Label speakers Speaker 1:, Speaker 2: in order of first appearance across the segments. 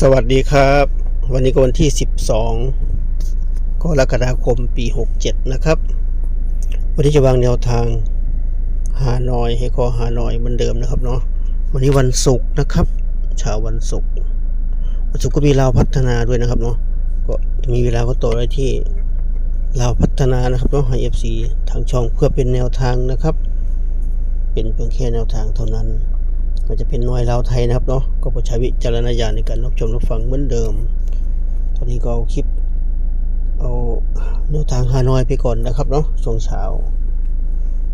Speaker 1: สวัสดีครับ วันนี้ก็วันที่ 12กรกฎาคมปี 67 นะครับ วันนี้จะวางแนวทางหาหน่อยให้คอหาหน่อยเหมือนเดิมนะครับเนาะวันนี้วันศุกร์นะครับเช้าวันศุกร์วันศุกร์ก็มีลาวพัฒนาด้วยนะครับเนาะก็มีเวลาก็ต่อได้ที่ลาวพัฒนานะครับเนาะให้ FC ทางช่องเพื่อเป็นแนวทางนะครับ เป็นเพียงแค่แนวทางเท่านั้น มันจะเป็นหน่วยลาวไทยนะครับเนาะก็ปรดใช้วิจารณญาณในการรับชมรับฟังเหมือนเดิม ตอนนี้ก็เอาคลิป เอาแนวทางฮานอยไปก่อนนะครับเนาะช่วงเช้า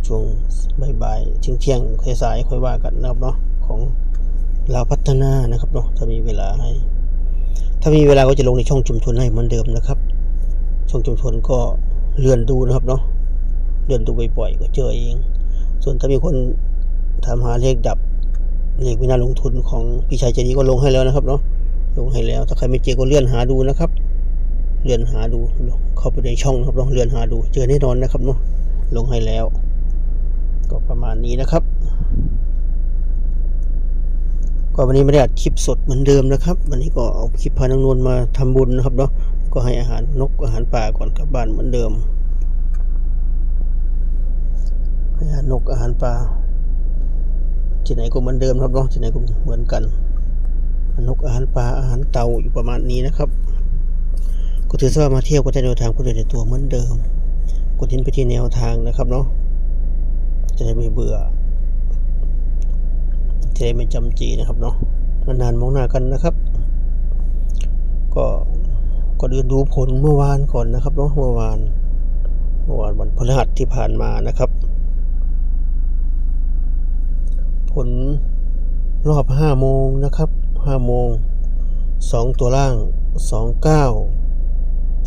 Speaker 1: ช่วงบ่ายๆเที่ยงเที่ยงๆสายค่อยว่ากันนะครับเนาะของลาวพัฒนานะครับเนาะถ้ามีเวลาให้ ถ้ามีเวลาก็จะลงในช่องชุมชนให้เหมือนเดิมนะครับ ช่องชุมชนก็เลื่อนดูนะครับเนาะเลื่อนดูบ่อยๆก็เจอเอง ส่วนถ้ามีคนถามหาเลขดับ เลขวินาลงทุนของพี่ชายใจดีก็ลงให้แล้วนะครับเนาะลงให้แล้ว ถ้าใครไม่เจอก็เลื่อนหาดูนะครับ เลื่อนหาดูเข้าไปในช่องนะครับลองเลื่อนหาดู เจอแน่นอนนะครับเนาะลงให้แล้ว ก็ประมาณนี้นะครับก็วันนี้ไม่ได้อัดคลิปสดเหมือนเดิมนะครับ วันนี้ก็เอาคลิปพานางนวลมาทำบุญนะครับเนาะก็ให้อาหารนกอาหารป่าก่อนกลับบ้านเหมือนเดิมให้อาหารนกอาหารป่า ที่ไหนก็เหมือนเดิมครับเนาะที่ไหนก็เหมือนกันนกอาหารปลาอาหารเต่าอยู่ประมาณนี้นะครับ ก็ถือว่ามาเที่ยวก็จะแนวทางก็เดินในตัวเหมือนเดิมกดทิ้นไปที่แนวทางนะครับเนาะจะได้ไม่เบื่อจะได้ไม่จำจีนะครับเนาะนานๆมองหน้ากันนะครับ ก็ก็เดินดูผลเมื่อวานก่อนนะครับเนาะเมื่อวานเมื่อวานวันพฤหัสที่ผ่านมานะครับ ผล รอบห้าโมงนะครับห้าโมงสองตัวล่างสองเก้า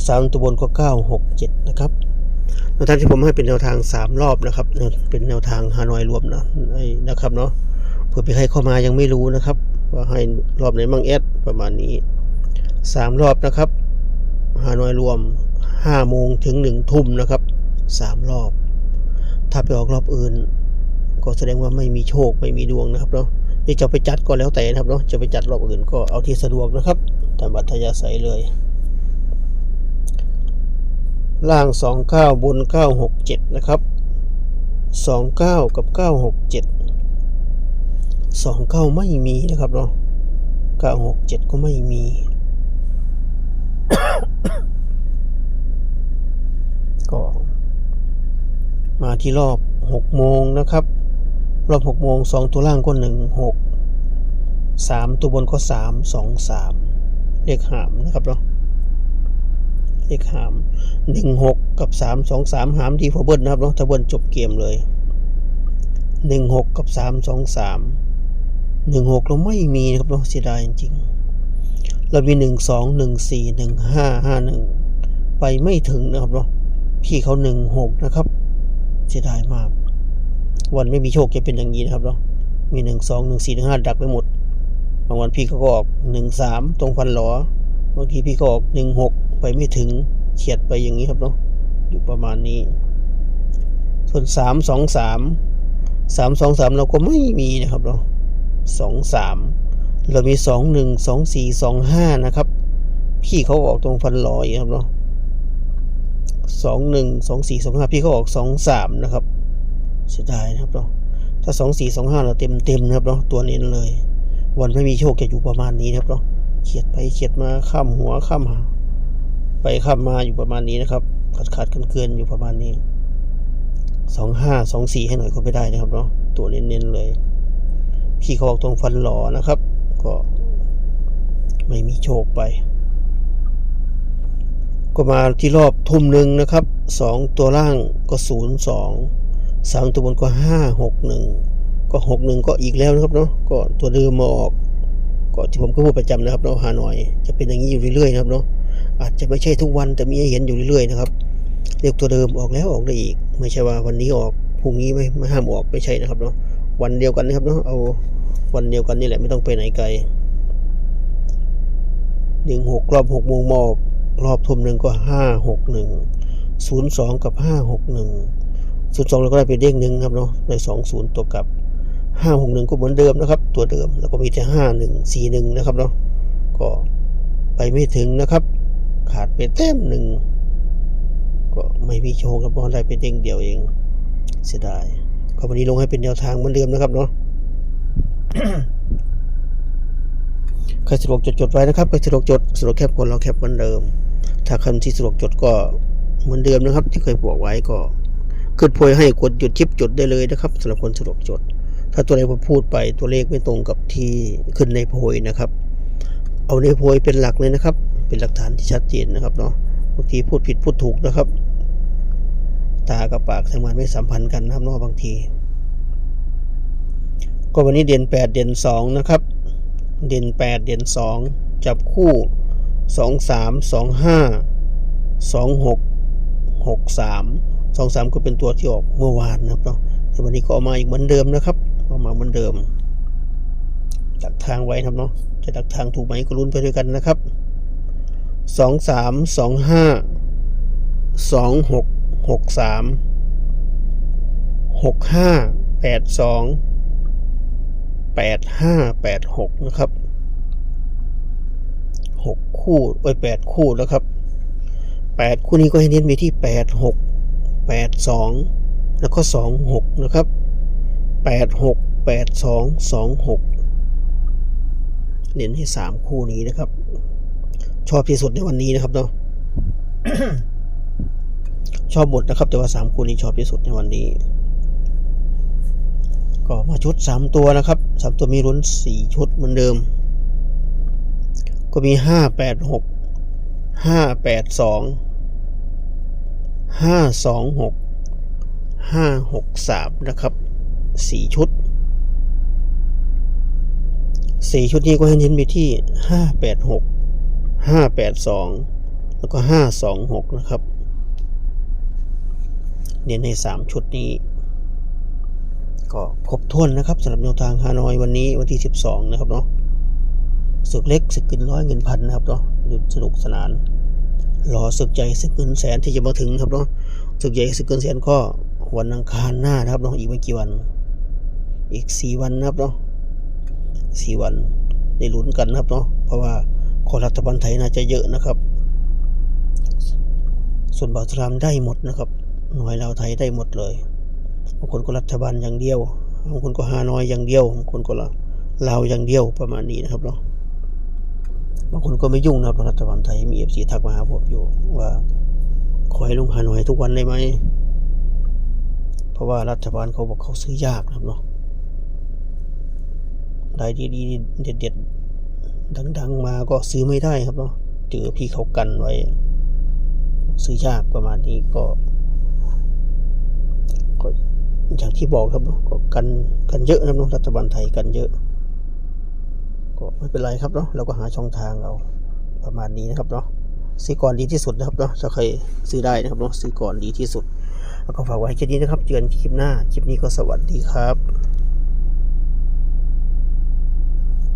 Speaker 1: สามตัวบนก็เก้าหกเจ็ดนะครับแนวทางที่ผมให้เป็นแนวทางสามรอบนะครับเป็นแนวทางฮานอยรวมนะนะครับเนาะเผื่อไปให้เข้ามายังไม่รู้นะครับ ว่าให้รอบไหนมั่งแอดประมาณนี้สามรอบนะครับฮานอยรวมห้าโมงถึงหนึ่งทุ่มนะครับสามรอบ ถ้าไปออกรอบอื่น ก็แสดงว่าไม่มีโชคไม่มีดวงนะครับเนาะ นี่จะไปจัดก็แล้วแต่นะครับเนาะจะไปจัดรอบอื่นก็เอาที่สะดวกนะครับตามบัตรยาศัยเลย ล่างสองเก้าบนเก้าหกเจ็ดนะครับสองเก้ากับเก้าหกเจ็ดสองเก้าไม่มีนะครับเนาะเก้าหกเจ็ดก็ไม่มี ก็ มาที่รอบหกโมงนะครับ รอบหกโมงสองตัวล่างก็หนึ่งหกสามตัวบนก็สามสองสามเลขหามนะครับเนาะเลขหามหนึ่งหกกับสามสองสามหามดีพอเบิ้ลนะครับเนาะถ้าเบิ้ลจบเกมเลยหนึ่งหกกับสามสองสามหนึ่งหกเราไม่มีนะครับเนาะเสียดายจริงๆเรามีหนึ่งสองหนึ่งสี่หนึ่งห้าห้าหนึ่งไปไม่ถึงนะครับเนาะพี่เขาหนึ่งหกนะครับเสียดายมาก วันไม่มีโชคจะเป็นอย่างนี้นะครับเนาะมีหนึ่งสองหนึ่งสี่หนึ่งห้าดักไปหมดบางวันพี่เขาก็ออกหนึ่งสามตรงฟันหลอบางทีพี่ก็ออกหนึ่งหกไปไม่ถึงเฉียดไปอย่างนี้ครับเนาะอยู่ประมาณนี้ ส่วนสามสองสามสามสองสามเราก็ไม่มีนะครับเนาะสองสามเรามีสองหนึ่งสองสี่สองห้านะครับ พี่เขาออกตรงฟันหลออย่างนี้ครับเนาะสองหนึ่งสองสี่สองห้าพี่เขาออกสองสามนะครับ เสียดายนะครับเนาะถ้าสองสี่สองห้าเราเต็มเต็มนะครับเนาะตัวเน้นเลย วันไม่มีโชคจะอยู่ประมาณนี้นะครับเนาะเขียดไปเขียดมาข้ามหัวข้ามหาไปข้ามมาอยู่ประมาณนี้นะครับขาดขาดกันเกินอยู่ประมาณนี้สองห้าสองสี่ให้หน่อยก็ไม่ได้นะครับเนาะตัวเน้นๆเลย พี่เขาออกตรงฟันหล่อนะครับ ก็ไม่มีโชคไป ก็มาที่รอบทุ่มหนึ่งนะครับสองตัวล่างก็ศูนย์สอง สามตัวบนก็ห้าหกหนึ่งก็หกหนึ่งก็อีกแล้วนะครับเนาะก็ตัวเดิมมาออก ก็ที่ผมก็พูดประจำนะครับเนาะฮานอย จะเป็นอย่างนี้อยู่เรื่อยๆนะครับเนาะอาจจะไม่ใช่ทุกวันแต่มีให้เห็นอยู่เรื่อยๆนะครับเรียกตัวเดิมออกแล้วออกได้อีก ไม่ใช่ว่าวันนี้ออกพรุ่งนี้ไม่ไม่ห้ามออกไม่ใช่นะครับเนาะวันเดียวกันนะครับเนาะเอาวันเดียวกันนี่แหละไม่ต้องไปไหนไกลหนึ่งหกรอบหกโมงมออกรอบทุ่มหนึ่งก็ห้าหกหนึ่งศูนย์สองกับห้าหกหนึ่ง ศูนย์สองเราก็ได้ไปเด้งหนึ่งครับเนาะได้สองศูนย์ตัวกับห้าหกหนึ่งก็เหมือนเดิมนะครับ ตัวเดิมแล้วก็มีแต่ห้าหนึ่งสี่หนึ่งนะครับเนาะก็ไปไม่ถึงนะครับ ขาดไปแต้มหนึ่งก็ไม่มีโชคครับเพราะได้เป็นเด้งเดียวเอง เสียดายก็วันนี้ลงให้เป็นแนวทางเหมือนเดิมนะครับเนาะใครสะดวกจดจดไว้นะครับใครสะดวกจดสะดวกแคปคนเราแคปเหมือนเดิม ถ้าคนที่สะดวกจดก็เหมือนเดิมนะครับ ที่เคยบอกไว้ก็ ขึ้นโพยให้กดหยุดชิปจดได้เลยนะครับสำหรับคนสะดวกจด ถ้าตัวไหนผมพูดไปตัวเลขไม่ตรงกับที่ขึ้นในโพยนะครับ เอาในโพยเป็นหลักเลยนะครับ เป็นหลักฐานที่ชัดเจนนะครับเนาะบางทีพูดผิดพูดถูกนะครับ ตากับปากทำงานไม่สัมพันธ์กันนะครับเนาะบางที ก็วันนี้เด่นแปดเด่นสองนะครับ เด่นแปดเด่นสองจับคู่สองสามสองห้า สองสามก็เป็นตัวที่ออกเมื่อวานนะครับเนาะแต่วันนี้ก็เอามาอีกเหมือนเดิมนะครับเอามาเหมือนเดิมดักทางไว้นะครับเนาะจะดักทางถูกไหมก็ลุ้นไปด้วยกันนะครับสองสามสองห้าสองหกหกสามหกห้าแปดสองแปดห้าแปดหกนะครับหกคู่ไว้แปดคู่แล้วครับแปดคู่นี้ก็ให้เน้นไปที่แปดหก แปดสองแล้วก็สองหกนะครับแปดหกแปดสองสองหกเน้นให้สามคู่นี้นะครับ ชอบที่สุดในวันนี้นะครับเนาะชอบหมดนะครับ แต่ว่าสามคู่นี้ชอบที่สุดในวันนี้ ก็มาชุดสามตัวนะครับสามตัวมีลุ้นสี่ชุดเหมือนเดิม ก็มีห้าแปดห กห้าแปดสองหกห้าหกสามนะครับสี่ชุดสี่ชุดนี้ก็ให้เน้นไปที่ห้าแปดหกห้าแปดสองแล้วก็ห้าสองหกนะครับ เน้นในสามชุดนี้ ก็ครบถ้วนนะครับสำหรับแนวทางฮานอยวันนี้วันที่ 12 นะครับเนาะศึกเล็กศึกเกินร้อยเงินพันนะครับเนาะดูสนุกสนาน รอศึกใหญ่ศึกเงินแสนที่จะมาถึงครับเนาะศึกใหญ่ศึกเงินแสนก็วันอังคารหน้านะครับเนาะอีกไม่กี่วัน อีก4วันนะครับเนาะ4วันได้ลุ้นกันนะครับเนาะเพราะว่าคอรัฐบาลไทยน่าจะเยอะนะครับ ส่วนบาสลามได้หมดนะครับ หน่วยเราไทยได้หมดเลยบางคนก็รัฐบาลอย่างเดียวบางคนก็ฮานอยอย่างเดียวบางคนก็ลาวอย่างเดียวประมาณนี้นะครับเนาะ บางคนก็ไม่ยุ่งนะครับรัฐบาลไทยมีเอฟซีทักมาหาผมอยู่ว่าขอให้ลงฮานอยทุกวันได้ไหม เพราะว่ารัฐบาลเขาบอกเขาซื้อยากนะครับเนาะได้ดีๆเด็ดๆดังๆมาก็ซื้อไม่ได้ครับเนาะเจอพี่เขากันไว้ ซื้อยากประมาณนี้ก็ก็อย่างที่บอกครับเนอะก็กันกันเยอะนะครับเนอะรัฐบาลไทยกันเยอะ ไม่เป็นไรครับเนาะเราก็หาช่องทางเอาประมาณนี้นะครับเนาะซื้อก่อนดีที่สุดนะครับเนาะถ้าใครซื้อได้นะครับเนาะซื้อก่อนดีที่สุดแล้วก็ฝากไว้แค่นี้นะครับเจอกันคลิปหน้าคลิปนี้ก็สวัสดีครับ